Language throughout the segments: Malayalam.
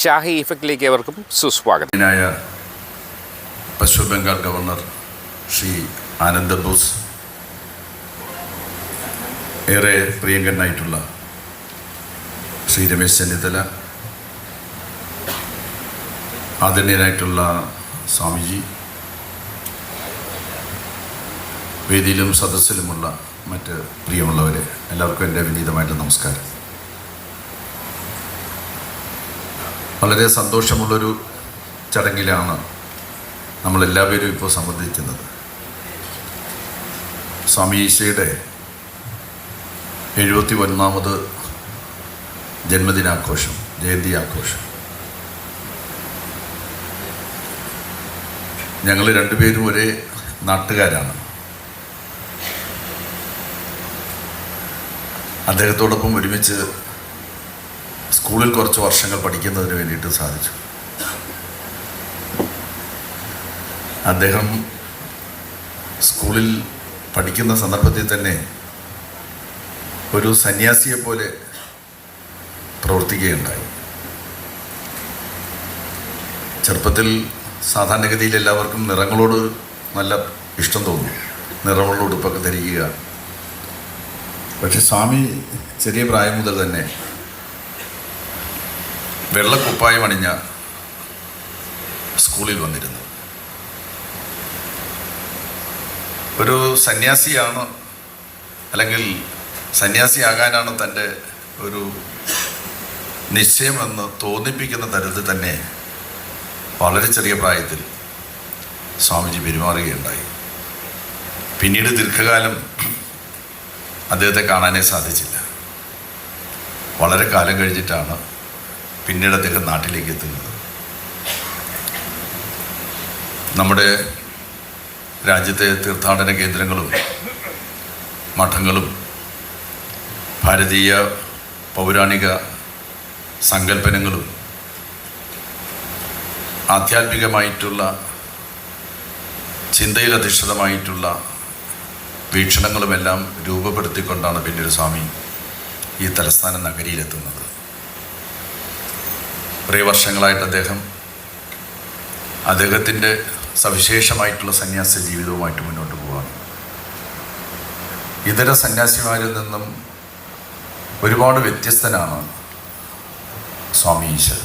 ഷാഹി ഇഫക്റ്റിലേക്ക് അവർക്കും സുസ്വാഗതം. പശ്ചിമ ബംഗാൾ ഗവർണർ ശ്രീ ആനന്ദ ബോസ് ഏറെ പ്രിയങ്കരനായിട്ടുള്ള ശ്രീ രമേശ് ചെന്നിത്തല ആദരണീയനായിട്ടുള്ള സ്വാമിജി വേദിയിലും സദസ്സിലുമുള്ള മറ്റ് പ്രിയമുള്ളവരെ എല്ലാവർക്കും എന്റെ വിനീതമായിട്ട് നമസ്കാരം. വളരെ സന്തോഷമുള്ളൊരു ചടങ്ങിലാണ് നമ്മളെല്ലാവരും ഇപ്പോൾ സംബന്ധിക്കുന്നത്. സ്വാമി ഈശയുടെ എഴുപത്തി ഒന്നാമത് ജന്മദിനാഘോഷം ജയന്തി ആഘോഷം ഞങ്ങൾ രണ്ടുപേരും ഒരേ നാട്ടുകാരാണ്. അദ്ദേഹത്തോടൊപ്പം ഒരുമിച്ച് സ്കൂളിൽ കുറച്ച് വർഷങ്ങൾ പഠിക്കുന്നതിന് വേണ്ടിയിട്ട് സാധിച്ചു. അദ്ദേഹം സ്കൂളിൽ പഠിക്കുന്ന സന്ദർഭത്തിൽ തന്നെ ഒരു സന്യാസിയെ പോലെ പ്രവർത്തിക്കുകയുണ്ടായി. ചെറുപ്പത്തിൽ സാധാരണഗതിയിൽ എല്ലാവർക്കും നിറങ്ങളോട് നല്ല ഇഷ്ടം തോന്നും. നിറമുള്ള ഉടുപ്പൊക്കെ ധരിക്കുക. പക്ഷെ സ്വാമി ചെറിയ പ്രായം മുതൽ തന്നെ വെള്ളക്കുപ്പായം അണിഞ്ഞ സ്കൂളിൽ വന്നിരുന്നു. ഒരു സന്യാസിയാണ് അല്ലെങ്കിൽ സന്യാസിയാകാനാണ് തന്റെ ഒരു നിശ്ചയമെന്ന് തോന്നിപ്പിക്കുന്ന തരത്തിൽ തന്നെ വളരെ ചെറിയ പ്രായത്തിൽ സ്വാമിജി പെരുമാറുകയുണ്ടായി. പിന്നീട് ദീർഘകാലം അദ്ദേഹത്തെ കാണാനേ സാധിച്ചില്ല. വളരെ കാലം കഴിഞ്ഞിട്ടാണ് പിന്നീട് അദ്ദേഹം നാട്ടിലേക്ക് എത്തുന്നത്. നമ്മുടെ രാജ്യത്തെ തീർത്ഥാടന കേന്ദ്രങ്ങളും മഠങ്ങളും ഭാരതീയ പൗരാണിക സങ്കല്പനങ്ങളും ആധ്യാത്മികമായിട്ടുള്ള ചിന്തയിൽ അധിഷ്ഠിതമായിട്ടുള്ള വീക്ഷണങ്ങളുമെല്ലാം രൂപപ്പെടുത്തിക്കൊണ്ടാണ് പിന്നീട് സ്വാമി ഈ തലസ്ഥാന നഗരിയിലെത്തുന്നത്. കുറേ വർഷങ്ങളായിട്ട് അദ്ദേഹം അദ്ദേഹത്തിന്റെ സവിശേഷമായിട്ടുള്ള സന്യാസ ജീവിതവുമായിട്ട് മുന്നോട്ട് പോവാണ് ഇതര സന്യാസിമാരിൽ നിന്നും ഒരുപാട് വ്യത്യസ്തനാണ് സ്വാമി ഈശ്വരൻ.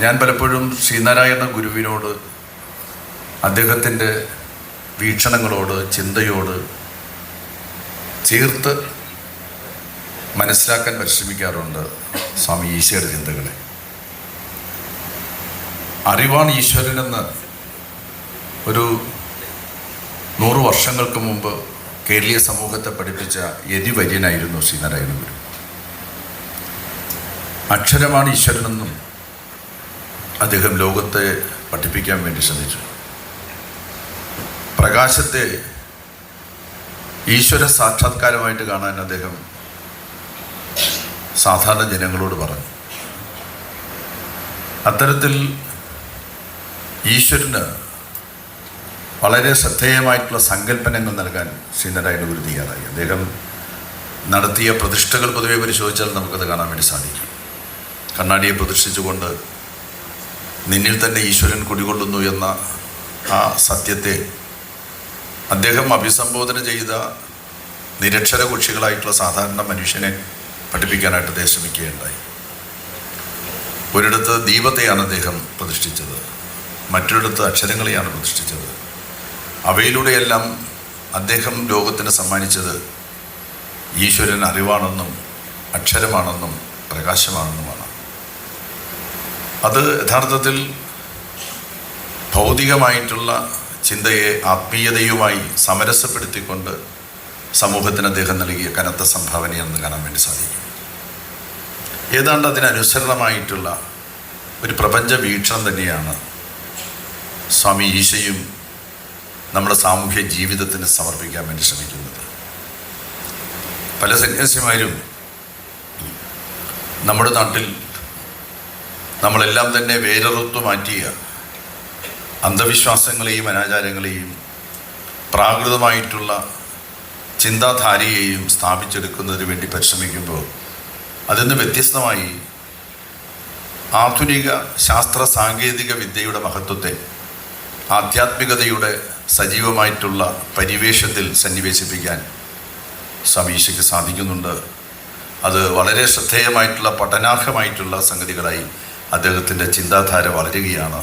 ഞാൻ പലപ്പോഴും ശ്രീനാരായണ ഗുരുവിനോട് അദ്ദേഹത്തിന്റെ വീക്ഷണങ്ങളോട് ചിന്തയോട് ചേർത്ത് മനസ്സിലാക്കാൻ പരിശ്രമിക്കാറുണ്ട് സ്വാമി ഈശ്വര ചിന്തകളെ. അറിവാണ് ഈശ്വരനെന്ന് ഒരു നൂറ് വർഷങ്ങൾക്ക് മുമ്പ് കേരളീയ സമൂഹത്തെ പഠിപ്പിച്ച യതിവര്യനായിരുന്നു ശ്രീനാരായണ ഗുരു. അക്ഷരമാണ് ഈശ്വരനെന്നും അദ്ദേഹം ലോകത്തെ പഠിപ്പിക്കാൻ വേണ്ടി ശ്രമിച്ചു. പ്രകാശത്തെ ഈശ്വര സാക്ഷാത്കാരമായിട്ട് കാണാൻ അദ്ദേഹം സാധാരണ ജനങ്ങളോട് പറഞ്ഞു. അത്തരത്തിൽ ഈശ്വരന് വളരെ ശ്രദ്ധേയമായിട്ടുള്ള സങ്കല്പനങ്ങൾ നൽകാൻ ശ്രീനാരായണ ഗുരു തയ്യാറായി. അദ്ദേഹം നടത്തിയ പ്രതിഷ്ഠകൾ പൊതുവെ പരിശോധിച്ചാൽ നമുക്കത് കാണാൻ വേണ്ടി സാധിക്കും. കണ്ണാടിയെ പ്രതിഷ്ഠിച്ചുകൊണ്ട് നിന്നിൽ തന്നെ ഈശ്വരൻ കുടികൊള്ളുന്നു എന്ന ആ സത്യത്തെ അദ്ദേഹം അഭിസംബോധന ചെയ്ത നിരക്ഷര കുക്ഷികളായിട്ടുള്ള സാധാരണ മനുഷ്യനെ പഠിപ്പിക്കാനായിട്ട് അദ്ദേഹം ശ്രമിക്കുകയുണ്ടായി. ഒരിടത്ത് ദീപത്തെയാണ് അദ്ദേഹം പ്രതിഷ്ഠിച്ചത്. മറ്റൊരിടത്ത് അക്ഷരങ്ങളെയാണ് പ്രതിഷ്ഠിച്ചത്. അവയിലൂടെയെല്ലാം അദ്ദേഹം ലോകത്തിന് സമ്മാനിച്ചത് ഈശ്വരൻ അറിവാണെന്നും അക്ഷരമാണെന്നും പ്രകാശമാണെന്നുമാണ്. അത് യഥാർത്ഥത്തിൽ ഭൗതികമായിട്ടുള്ള ചിന്തയെ ആത്മീയതയുമായി സമരസപ്പെടുത്തിക്കൊണ്ട് സമൂഹത്തിന് അദ്ദേഹം നൽകിയ കനത്ത സംഭാവനയാണെന്ന് കാണാൻ വേണ്ടി സാധിക്കും. ഏതാണ്ട് അതിനനുസരണമായിട്ടുള്ള ഒരു പ്രപഞ്ച വീക്ഷണം തന്നെയാണ് സ്വാമി ഈശയും നമ്മുടെ സാമൂഹ്യ ജീവിതത്തിന് സമർപ്പിക്കാൻ വേണ്ടി ശ്രമിക്കുന്നത്. പല സന്യാസിമാരും നമ്മുടെ നാട്ടിൽ നമ്മളെല്ലാം തന്നെ വേരറുത്തു മാറ്റിയ അന്ധവിശ്വാസങ്ങളെയും അനാചാരങ്ങളെയും പ്രാകൃതമായിട്ടുള്ള ചിന്താധാരയെയും സ്ഥാപിച്ചെടുക്കുന്നതിന് വേണ്ടി പരിശ്രമിക്കുമ്പോൾ അതിൽ നിന്ന് വ്യത്യസ്തമായി ആധുനിക ശാസ്ത്ര സാങ്കേതിക വിദ്യയുടെ മഹത്വത്തെ ആധ്യാത്മികതയുടെ സജീവമായിട്ടുള്ള പരിവേഷത്തിൽ സന്നിവേശിപ്പിക്കാൻ സ്വാമി സാധിക്കുന്നുണ്ട്. അത് വളരെ ശ്രദ്ധേയമായിട്ടുള്ള പഠനാർഹമായിട്ടുള്ള സംഗതികളായി അദ്ദേഹത്തിന്റെ ചിന്താധാര വളരുകയാണ്.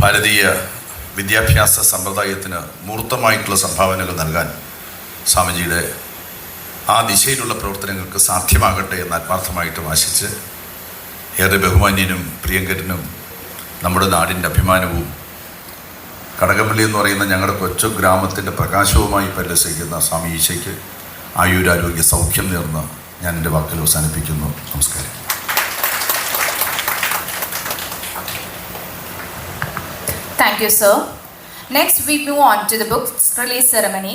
ഭാരതീയ വിദ്യാഭ്യാസ സമ്പ്രദായത്തിന് മൂർത്തമായിട്ടുള്ള സംഭാവനകൾ നൽകാൻ സ്വാമിജിയുടെ ആ ദിശയിലുള്ള പ്രവർത്തനങ്ങൾക്ക് സാധ്യമാകട്ടെ എന്ന് ആത്മാർത്ഥമായിട്ടും ആശിച്ച് ഏറെ ബഹുമാന്യനും പ്രിയങ്കരനും നമ്മുടെ നാടിന്റെ അഭിമാനവും കടകംപള്ളി എന്ന് പറയുന്ന ഞങ്ങളുടെ കൊച്ചു ഗ്രാമത്തിന്റെ പ്രകാശവുമായി പരിലസിക്കുന്ന സ്വാമി ഈശയ്ക്ക് ആയുരാരോഗ്യ സൗഖ്യം നേർന്ന് ഞാൻ എന്റെ വാക്കിൽ അവസാനിപ്പിക്കുന്നു നമസ്കാരം Thank you, sir. Next, we move on to the book release ceremony.